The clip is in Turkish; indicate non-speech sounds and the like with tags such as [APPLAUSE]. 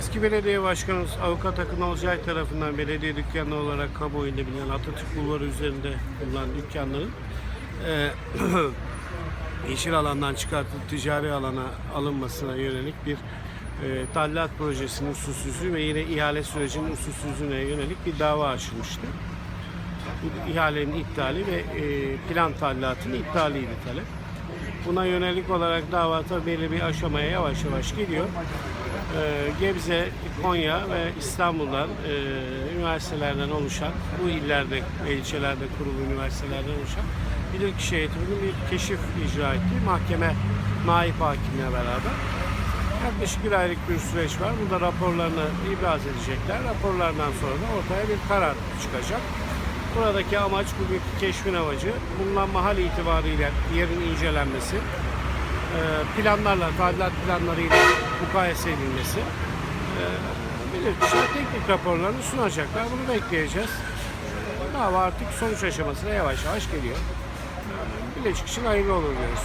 Eski belediye başkanımız Avukat Akın Olcay tarafından belediye dükkanı olarak kamuoyunda bilinen Atatürk Bulvarı üzerinde bulunan dükkanların eee, [CLEARS THROAT] yeşil alandan çıkartılıp ticari alana alınmasına yönelik bir eee tadilat projesinin usulsüzlüğü ve yine ihale sürecinin usulsüzlüğüne yönelik bir dava açılmıştı. Bu ihalenin iptali ve eee, plan tadilatının iptaliydi talep. Buna yönelik olarak dava tabii belli bir aşamaya yavaş yavaş gidiyor. Ee, Gebze, Konya ve İstanbul'dan e, üniversitelerden oluşan, bu illerde ilçelerde kurulu üniversitelerden oluşan bilirkişi heyetinin bir keşif icra ettiği mahkeme naip hakimle beraber yaklaşık bir aylık bir süreç var. Burada raporlarını ibraz edecekler. Raporlardan sonra da ortaya bir karar çıkacak. Buradaki amaç bugünkü keşfin amacı bulunan mahal itibariyle yerin incelenmesi, planlarla, tadilat planlarıyla mukayese edilmesi. E, Bilirkişiler teknik raporlarını sunacaklar. Bunu bekleyeceğiz. E, Dava artık sonuç aşamasına yavaş yavaş geliyor. E, Bilecik için hayırlı olur diyoruz.